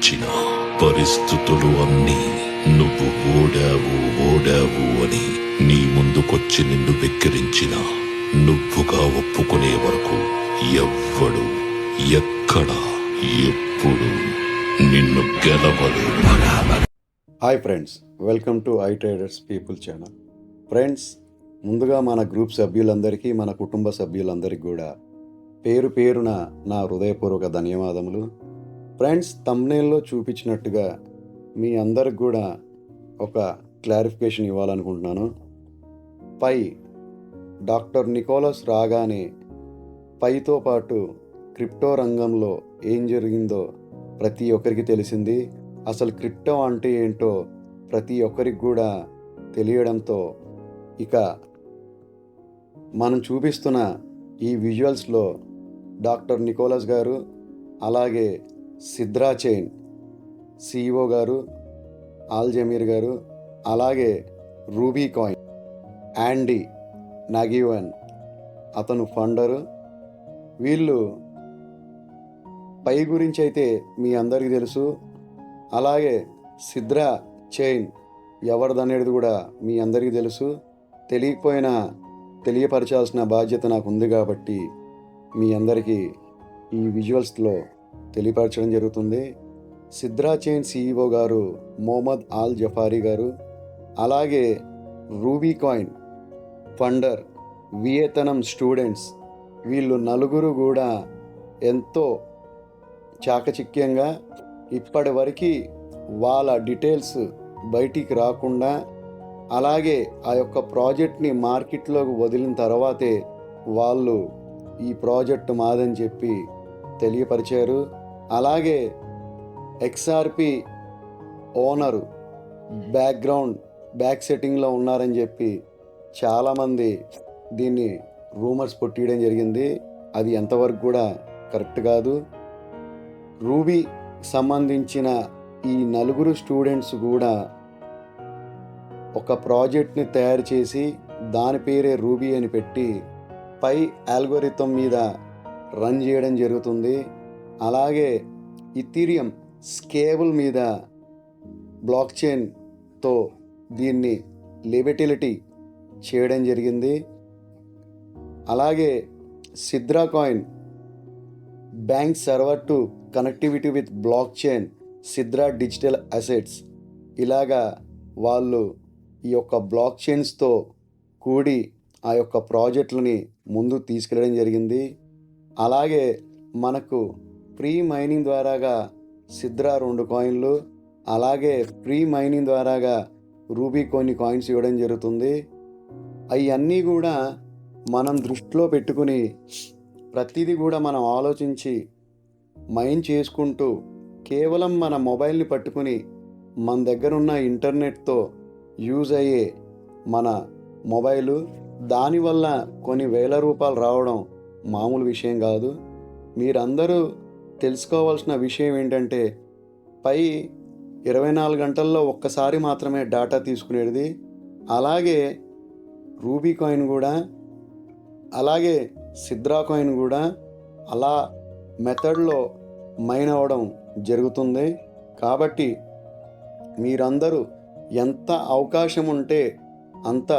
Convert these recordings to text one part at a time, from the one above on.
ఎదిరించిన పరిస్థితులు అన్నీ నువ్వు ఓడావు ఓడావు అని నీ ముందుకొచ్చి నిన్ను వెక్కిరించిన నువ్వుగా ఒప్పుకునే వరకు ఎవ్వడు ఎక్కడ ఎప్పుడు నిన్ను గెలవడు hi friends welcome to I traders people channel. Friends ముందుగా మన గ్రూప్ సభ్యులందరికీ మన కుటుంబ సభ్యులందరికీ కూడా పేరు పేరున నా హృదయపూర్వక ధన్యవాదములు. ఫ్రెండ్స్ తమ్నేల్లో చూపించినట్టుగా మీ అందరికి కూడా ఒక క్లారిఫికేషన్ ఇవ్వాలనుకుంటున్నాను. పై డాక్టర్ నికోలస్ రాగానే పైతో పాటు క్రిప్టో రంగంలో ఏం జరిగిందో ప్రతి ఒక్కరికి తెలిసింది. అసలు క్రిప్టో అంటే ఏంటో ప్రతి ఒక్కరికి కూడా తెలియడంతో ఇక మనం చూపిస్తున్న ఈ విజువల్స్లో డాక్టర్ నికోలస్ గారు అలాగే సిద్రా చైన్. సిఇఓ గారు ఆల్ జమీర్ గారు అలాగే రూబీ కాయిన్. యాండీ నగివన్ అతను ఫండరు. వీళ్ళు పై గురించి అయితే మీ అందరికీ తెలుసు. అలాగే సిద్రా చైన్ ఎవరిదనేది కూడా మీ అందరికీ తెలుసు. తెలియకపోయినా తెలియపరచాల్సిన బాధ్యత నాకు ఉంది కాబట్టి మీ అందరికీ ఈ విజువల్స్లో తెలియపరచడం జరుగుతుంది. సిద్రా చైన్ సిఇఓ గారు మొహమ్మద్ ఆల్ జఫారీ గారు అలాగే Ruby coin founder Vietnam students వీళ్ళు నలుగురు కూడా ఎంతో చాకచిక్యంగా ఇప్పటి వరకు వాళ్ళ డీటెయిల్స్ బయటికి రాకుండా అలాగే ఆ యొక్క ప్రాజెక్ట్ని మార్కెట్లోకి వదిలిన తర్వాతే వాళ్ళు ఈ ప్రాజెక్ట్ మాదని చెప్పి తెలియపరిచారు. అలాగే ఎక్స్ఆర్పి ఓనరు బ్యాక్గ్రౌండ్ బ్యాక్ సెట్టింగ్లో ఉన్నారని చెప్పి చాలామంది దీన్ని రూమర్స్ పొట్టియడం జరిగింది. అది ఎంతవరకు కూడా కరెక్ట్ కాదు. రూబీ సంబంధించిన ఈ నలుగురు స్టూడెంట్స్ కూడా ఒక ప్రాజెక్ట్ని తయారు చేసి దాని పేరే రూబీ అని పెట్టి పై ఆల్గోరిథం మీద రన్ చేయడం జరుగుతుంది. అలాగే ఇథీరియం స్కేబుల్ మీద బ్లాక్ చైన్తో దీన్ని లిబిటిలిటీ చేయడం జరిగింది. అలాగే Sidra coin bank server to connectivity with block chain Sidra digital assets ఇలాగా వాళ్ళు ఈ యొక్క బ్లాక్ చైన్స్తో కూడి ఆ యొక్క ప్రాజెక్టులని ముందు తీసుకెళ్ళడం జరిగింది. అలాగే మనకు ప్రీ మైనింగ్ ద్వారాగా సిద్రా రెండు కాయిన్లు అలాగే ప్రీ మైనింగ్ ద్వారాగా రూబీ కొన్ని కాయిన్స్ ఇవ్వడం జరుగుతుంది. అవన్నీ కూడా మనం దృష్టిలో పెట్టుకుని ప్రతిదీ కూడా మనం ఆలోచించి మైండ్ చేసుకుంటూ కేవలం మన మొబైల్ని పట్టుకుని మన దగ్గర ఉన్న ఇంటర్నెట్తో యూజ్ అయ్యే మన మొబైలు దానివల్ల కొన్ని వేల రూపాయలు రావడం మామూలు విషయం కాదు. మీరందరూ తెలుసుకోవాల్సిన విషయం ఏంటంటే పై ఇరవై నాలుగు గంటల్లో ఒక్కసారి మాత్రమే డేటా తీసుకునేది. అలాగే రూబీ కాయిన్ కూడా అలాగే సిద్రా కాయిన్ కూడా అలా మెథడ్లో మైన్ అవ్వడం జరుగుతుంది. కాబట్టి మీరందరూ ఎంత అవకాశం ఉంటే అంత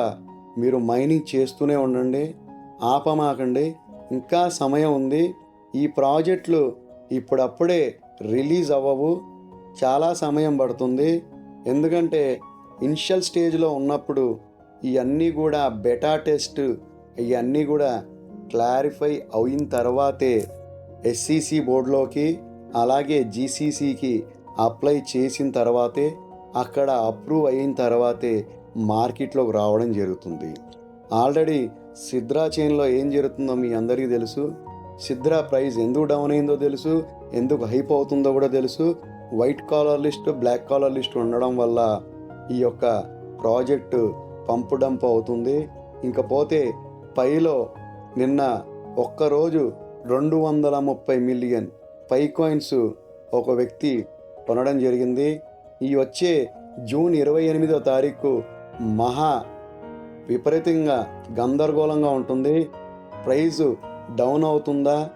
మీరు మైనింగ్ చేస్తూనే ఉండండి. ఆపమాకండి. ఇంకా సమయం ఉంది. ఈ ప్రాజెక్టులు ఇప్పుడప్పుడే రిలీజ్ అవ్వవు. చాలా సమయం పడుతుంది. ఎందుకంటే ఇనిషియల్ స్టేజ్లో ఉన్నప్పుడు ఇవన్నీ కూడా బెటా టెస్ట్ ఇవన్నీ కూడా క్లారిఫై అయిన తర్వాతే ఎస్సిసి బోర్డులోకి అలాగే జీసీసీకి అప్లై చేసిన తర్వాతే అక్కడ అప్రూవ్ అయిన తర్వాతే మార్కెట్లోకి రావడం జరుగుతుంది. ఆల్రెడీ సిద్రా చైన్లో ఏం జరుగుతుందో మీ అందరికీ తెలుసు. సిద్రా ప్రైస్ ఎందుకు డౌన్ అయిందో తెలుసు ఎందుకు హైప్ అవుతుందో కూడా తెలుసు. White collar list black collar list ఉండడం వల్ల ఈ యొక్క ప్రాజెక్టు పంపు డంప్ అవుతుంది. ఇంకపోతే పైలో నిన్న ఒక్కరోజు రెండు వందల ముప్పై మిలియన్ పై కాయిన్స్ ఒక వ్యక్తి కొనడం జరిగింది. ఈ వచ్చే జూన్ ఇరవై ఎనిమిదో తారీఖు మహా విపరీతంగా గందరగోళంగా ఉంటుంది. ప్రైజు డౌన్ అవుతుందా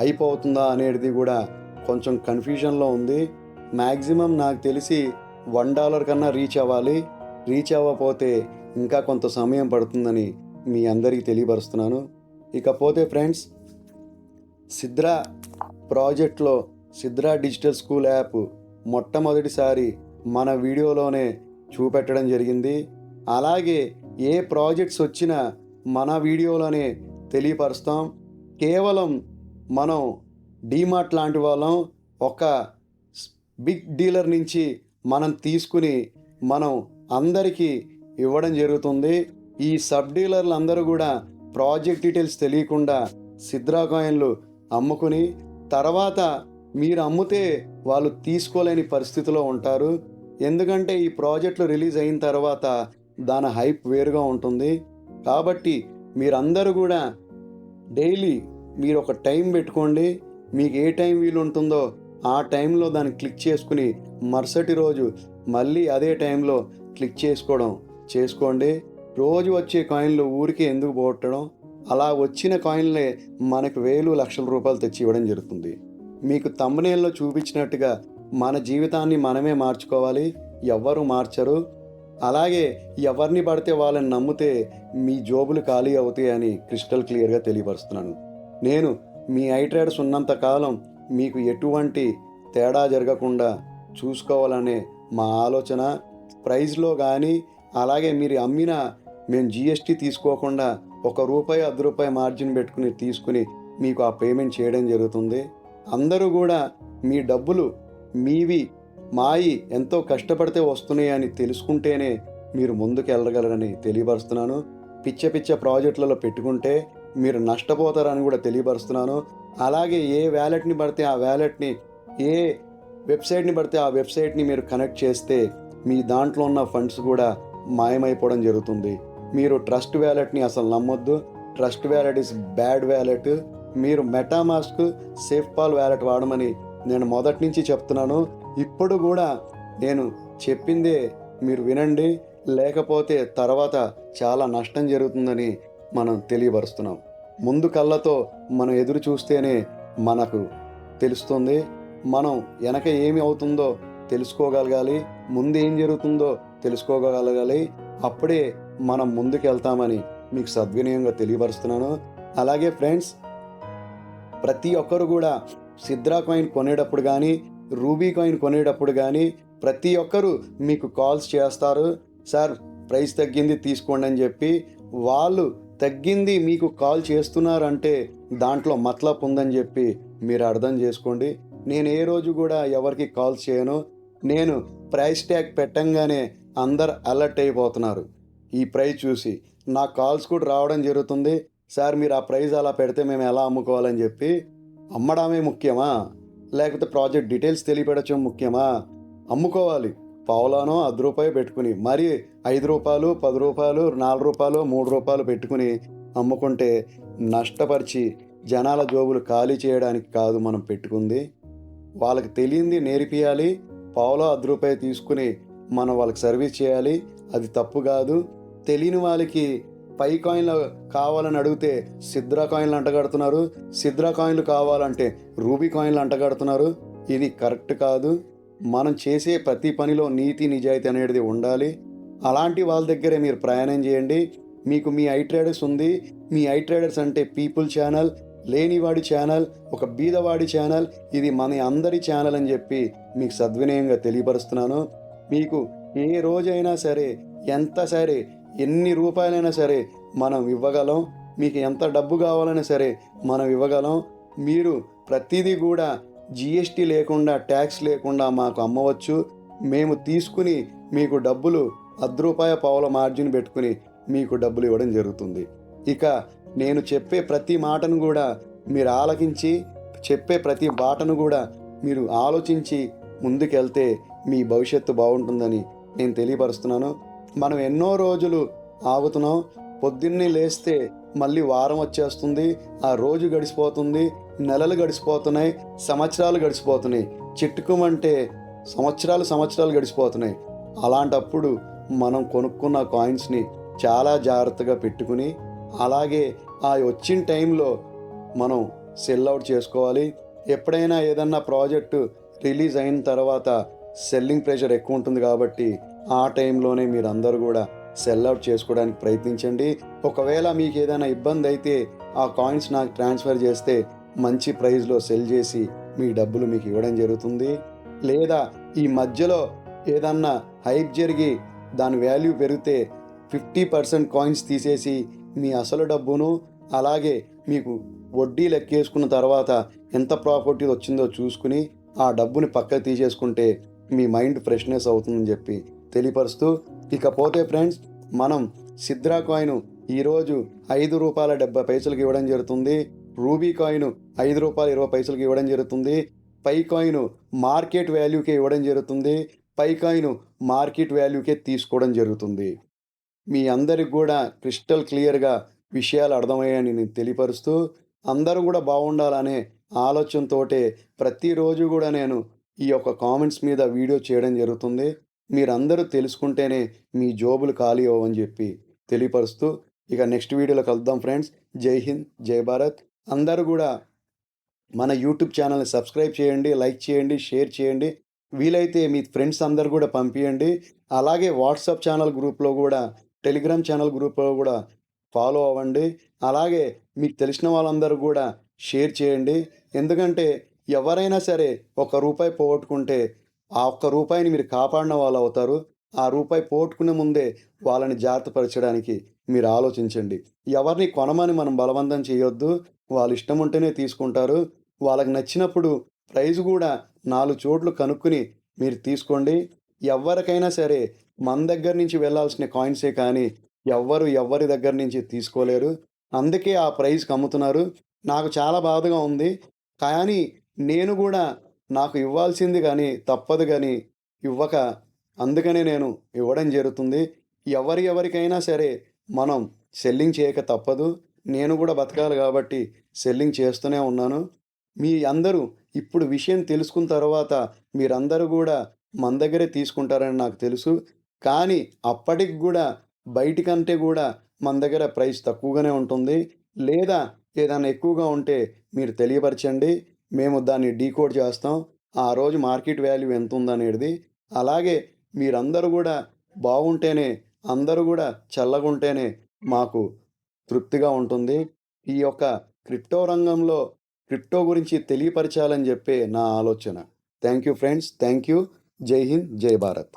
అయిపోతుందా అనేది కూడా కొంచెం కన్ఫ్యూజన్లో ఉంది. మ్యాక్సిమం నాకు తెలిసి వన్ డాలర్ కన్నా రీచ్ అవ్వాలి. రీచ్ అవ్వకపోతే ఇంకా కొంత సమయం పడుతుందని మీ అందరికీ తెలియపరుస్తున్నాను. ఇకపోతే ఫ్రెండ్స్ సిద్రా ప్రాజెక్ట్లో సిద్రా డిజిటల్ స్కూల్ యాప్ మొట్టమొదటిసారి మన వీడియోలోనే చూపెట్టడం జరిగింది. అలాగే ఏ ప్రాజెక్ట్స్ వచ్చినా మన వీడియోలోనే తెలియపరుస్తాం. కేవలం మనం డీమార్ట్ లాంటి వాళ్ళం ఒక బిగ్ డీలర్ నుంచి మనం తీసుకుని మనం అందరికీ ఇవ్వడం జరుగుతుంది. ఈ సబ్ డీలర్లు అందరూ కూడా ప్రాజెక్ట్ డీటెయిల్స్ తెలియకుండా సిద్రా కాయిన్లు అమ్ముకుని తర్వాత మీరు అమ్మితే వాళ్ళు తీసుకోలేని పరిస్థితిలో ఉంటారు. ఎందుకంటే ఈ ప్రాజెక్టులు రిలీజ్ అయిన తర్వాత దాని హైప్ వేరుగా ఉంటుంది. కాబట్టి మీరందరూ కూడా డైలీ మీరు ఒక టైం పెట్టుకోండి. మీకు ఏ టైం వీలు ఉంటుందో ఆ టైంలో దాన్ని క్లిక్ చేసుకుని మరుసటి రోజు మళ్ళీ అదే టైంలో క్లిక్ చేసుకోవడం చేసుకోండి. రోజు వచ్చే కాయిన్లు ఊరికే ఎందుకు పోగొట్టడం? అలా వచ్చిన కాయిన్లే మనకు వేలు లక్షల రూపాయలు తెచ్చి ఇవ్వడం జరుగుతుంది. మీకు తమ్మనేల్లో చూపించినట్టుగా మన జీవితాన్ని మనమే మార్చుకోవాలి. ఎవ్వరు మార్చరు. అలాగే ఎవరిని పడితే వాళ్ళని నమ్మితే మీ జోబులు ఖాళీ అవుతాయని క్రిస్టల్ క్లియర్గా తెలియపరుస్తున్నాను. నేను మీ ఐట్రేడ్స్ ఉన్నంత కాలం మీకు ఎటువంటి తేడా జరగకుండా చూసుకోవాలనే మా ఆలోచన. ప్రైస్లో కానీ అలాగే మీరు అమ్మిన మేము జిఎస్టీ తీసుకోకుండా ఒక రూపాయి అర్ధ రూపాయి మార్జిన్ పెట్టుకుని తీసుకుని మీకు ఆ పేమెంట్ చేయడం జరుగుతుంది. అందరూ కూడా మీ డబ్బులు మీవి మాయి ఎంతో కష్టపడితే వస్తున్నాయి అని తెలుసుకుంటేనే మీరు ముందుకెళ్ళగలరని తెలియపరుస్తున్నాను. పిచ్చ పిచ్చ ప్రాజెక్టులలో పెట్టుకుంటే మీరు నష్టపోతారని కూడా తెలియపరుస్తున్నాను. అలాగే ఏ వ్యాలెట్ని పడితే ఆ వ్యాలెట్ని ఏ వెబ్సైట్ని పడితే ఆ వెబ్సైట్ని మీరు కనెక్ట్ చేస్తే మీ దాంట్లో ఉన్న ఫండ్స్ కూడా మాయమైపోవడం జరుగుతుంది. మీరు ట్రస్ట్ వ్యాలెట్ని అసలు నమ్మొద్దు. Trust wallet is bad wallet. మీరు మెటామాస్క్ సేఫ్ పాల్ వ్యాలెట్ వాడమని నేను మొదటి నుంచి చెప్తున్నాను. ఇప్పుడు కూడా నేను చెప్పిందే మీరు వినండి లేకపోతే తర్వాత చాలా నష్టం జరుగుతుందని మనం తెలియపరుస్తున్నాం. ముందు కళ్ళతో మనం ఎదురు చూస్తేనే మనకు తెలుస్తుంది. మనం వెనక ఏమి అవుతుందో తెలుసుకోగలగాలి ముందు ఏం జరుగుతుందో తెలుసుకోగలగాలి. అప్పుడే మనం ముందుకెళ్తామని మీకు సద్వినయంగా తెలియపరుస్తున్నాను. అలాగే ఫ్రెండ్స్ ప్రతి ఒక్కరు కూడా సిద్రా కాయిన్ కొనేటప్పుడు కానీ రూబీ కాయిన్ కొనేటప్పుడు కానీ ప్రతి ఒక్కరు మీకు కాల్స్ చేస్తారు. సార్ ప్రైస్ తగ్గింది తీసుకోండి అని చెప్పి వాళ్ళు తగ్గింది మీకు కాల్ చేస్తున్నారంటే దాంట్లో మతలబ్ ఉందని చెప్పి మీరు అర్థం చేసుకోండి. నేను ఏ రోజు కూడా ఎవరికి కాల్ చేయను. నేను ప్రైస్ ట్యాగ్ పెట్టంగానే అందరు అలర్ట్ అయిపోతున్నారు. ఈ ప్రైస్ చూసి నా కాల్స్ కూడా రావడం జరుగుతుంది. సార్ మీరు ఆ ప్రైస్ అలా పెడితే మేము ఎలా అమ్ముకోవాలని చెప్పి అమ్మడమే ముఖ్యమా? లేకపోతే ప్రాజెక్ట్ డీటెయిల్స్ తెలియపెట్టడం ముఖ్యమా? అమ్ముకోవాలి. పావులానో అర్ధ రూపాయి పెట్టుకుని మరి ఐదు రూపాయలు పది రూపాయలు నాలుగు రూపాయలు మూడు రూపాయలు పెట్టుకుని అమ్ముకుంటే నష్టపరిచి జనాల జోబులు ఖాళీ చేయడానికి కాదు మనం పెట్టుకుంది. వాళ్ళకి తెలియంది నేర్పియాలి. పావులో అర్ధ రూపాయి తీసుకుని మనం వాళ్ళకి సర్వీస్ చేయాలి. అది తప్పు కాదు. తెలియని వాళ్ళకి పై కాయిన్లు కావాలని అడిగితే సిద్రా కాయిన్లు అంటగడుతున్నారు. సిద్రా కాయిన్లు కావాలంటే రూబీ కాయిన్లు అంటగడుతున్నారు. ఇది కరెక్ట్ కాదు. మనం చేసే ప్రతి పనిలో నీతి నిజాయితీ అనేది ఉండాలి. అలాంటి వాళ్ళ దగ్గరే మీరు ప్రయాణం చేయండి. మీకు మీ ఐ ట్రేడర్స్ ఉంది. మీ ఐ ట్రేడర్స్ అంటే పీపుల్ ఛానల్ లేనివాడి ఛానల్ ఒక బీదవాడి ఛానల్. ఇది మన అందరి ఛానల్ అని చెప్పి మీకు సద్వినయంగా తెలియపరుస్తున్నాను. మీకు ఏ రోజైనా సరే ఎంత సరే ఎన్ని రూపాయలైనా సరే మనం ఇవ్వగలం. మీకు ఎంత డబ్బు కావాలైనా సరే మనం ఇవ్వగలం. మీరు ప్రతిదీ కూడా జిఎస్టీ లేకుండా ట్యాక్స్ లేకుండా మాకు అమ్మవచ్చు. మేము తీసుకుని మీకు డబ్బులు అర్ధ రూపాయ పావుల మార్జిన్ పెట్టుకుని మీకు డబ్బులు ఇవ్వడం జరుగుతుంది. ఇక నేను చెప్పే ప్రతి మాటను కూడా మీరు ఆలకించి చెప్పే ప్రతి బాటను కూడా మీరు ఆలోచించి ముందుకెళ్తే మీ భవిష్యత్తు బాగుంటుందని నేను తెలియపరుస్తున్నాను. మనం ఎన్నో రోజులు ఆగుతున్నాం. పొద్దున్నే లేస్తే మళ్ళీ వారం వచ్చేస్తుంది. ఆ రోజు గడిచిపోతుంది. నెలలు గడిచిపోతున్నాయి. సంవత్సరాలు గడిచిపోతున్నాయి. చిట్టుకోమంటే సంవత్సరాలు సంవత్సరాలు గడిచిపోతున్నాయి. అలాంటప్పుడు మనం కొనుక్కున్న కాయిన్స్ని చాలా జాగ్రత్తగా పెట్టుకుని అలాగే ఆ వచ్చిన టైంలో మనం సెల్ అవుట్ చేసుకోవాలి. ఎప్పుడైనా ఏదన్నా ప్రాజెక్టు రిలీజ్ అయిన తర్వాత సెల్లింగ్ ప్రెషర్ ఎక్కువ ఉంటుంది కాబట్టి ఆ టైంలోనే మీరు అందరూ కూడా సెల్ అవుట్ చేసుకోవడానికి ప్రయత్నించండి. ఒకవేళ మీకు ఏదైనా ఇబ్బంది అయితే ఆ కాయిన్స్ నాకు ట్రాన్స్ఫర్ చేస్తే మంచి ప్రైస్లో సెల్ చేసి మీ డబ్బులు మీకు ఇవ్వడం జరుగుతుంది. లేదా ఈ మధ్యలో ఏదన్నా హైప్ జరిగి దాని వాల్యూ పెరిగితే ఫిఫ్టీ పర్సెంట్ కాయిన్స్ తీసేసి మీ అసలు డబ్బును అలాగే మీకు వడ్డీ లెక్కేసుకున్న తర్వాత ఎంత ప్రాపర్టీ వచ్చిందో చూసుకుని ఆ డబ్బుని పక్కకు తీసేసుకుంటే మీ మైండ్ ఫ్రెష్నెస్ అవుతుందని చెప్పి తెలియపరుస్తూ ఇకపోతే ఫ్రెండ్స్ మనం సిద్రా కాయిన్ ఈరోజు ఐదు రూపాయల డెబ్బై పైసలకి ఇవ్వడం జరుగుతుంది. రూబీ కాయిన్ ఐదు రూపాయల ఇరవై పైసలకి ఇవ్వడం జరుగుతుంది. పై కాయిన్ మార్కెట్ వాల్యూకే ఇవ్వడం జరుగుతుంది. పై కాయిన్ మార్కెట్ వాల్యూకే తీసుకోవడం జరుగుతుంది. మీ అందరికి కూడా క్రిస్టల్ క్లియర్గా విషయాలు అర్థమయ్యాయని నేను తెలియపరుస్తూ అందరూ కూడా బాగుండాలనే ఆలోచనతోటే ప్రతిరోజు కూడా నేను ఈ యొక్క కామెంట్స్ మీద వీడియో చేయడం జరుగుతుంది. మీరందరూ తెలుసుకుంటేనే మీ జోబులు ఖాళీ అవ్వని చెప్పి తెలియపరుస్తూ ఇక నెక్స్ట్ వీడియోలో కలుద్దాం ఫ్రెండ్స్. జై హింద్ జై భారత్. అందరూ కూడా మన యూట్యూబ్ ఛానల్ని సబ్స్క్రైబ్ చేయండి లైక్ చేయండి షేర్ చేయండి. వీలైతే మీ ఫ్రెండ్స్ అందరు కూడా పంపించండి అలాగే వాట్సాప్ ఛానల్ గ్రూప్లో కూడా టెలిగ్రామ్ ఛానల్ గ్రూప్లో కూడా ఫాలో అవ్వండి. అలాగే మీకు తెలిసిన వాళ్ళందరూ కూడా షేర్ చేయండి. ఎందుకంటే ఎవరైనా సరే ఒక రూపాయి పోగొట్టుకుంటే ఆ ఒక్క రూపాయిని మీరు కాపాడిన వాళ్ళు అవుతారు. ఆ రూపాయి పోగొట్టుకునే ముందే వాళ్ళని జాగ్రత్తపరచడానికి మీరు ఆలోచించండి. ఎవరిని కొనమని మనం బలవంతం చేయొద్దు. వాళ్ళ ఇష్టం ఉంటేనే తీసుకుంటారు. వాళ్ళకి నచ్చినప్పుడు ప్రైజ్ కూడా నాలుగు చోట్లు కనుక్కుని మీరు తీసుకోండి. ఎవరికైనా సరే మన దగ్గర నుంచి వెళ్ళాల్సిన కాయిన్సే కానీ ఎవ్వరు ఎవరి దగ్గర నుంచి తీసుకోలేరు. అందుకే ఆ ప్రైజ్కి అమ్ముతున్నారు. నాకు చాలా బాధగా ఉంది. కానీ నేను కూడా నాకు ఇవ్వాల్సింది కానీ తప్పదు కానీ ఇవ్వక అందుకనే నేను ఇవ్వడం జరుగుతుంది. ఎవరి ఎవరికైనా సరే మనం సెల్లింగ్ చేయక తప్పదు. నేను కూడా బతకాలి కాబట్టి సెల్లింగ్ చేస్తూనే ఉన్నాను. మీ అందరూ ఇప్పుడు విషయం తెలుసుకున్న తర్వాత మీరందరూ కూడా మన దగ్గరే తీసుకుంటారని నాకు తెలుసు. కానీ అప్పటికి కూడా బయటికంటే కూడా మన దగ్గర ప్రైస్ తక్కువగానే ఉంటుంది. లేదా ఏదైనా ఎక్కువగా ఉంటే మీరు తెలియపరచండి. మేము దాన్ని డీకోడ్ చేస్తాం. ఆ రోజు మార్కెట్ వాల్యూ ఎంత ఉందనేది అలాగే మీరందరూ కూడా బాగుంటేనే అందరూ కూడా చల్లగా ఉంటేనే మాకు తృప్తిగా ఉంటుంది. ఈ యొక్క క్రిప్టో రంగంలో క్రిప్టో గురించి తెలియపరచాలని చెప్పే నా ఆలోచన. Thank you friends. Thank you Jai Hind. Jai Bharat.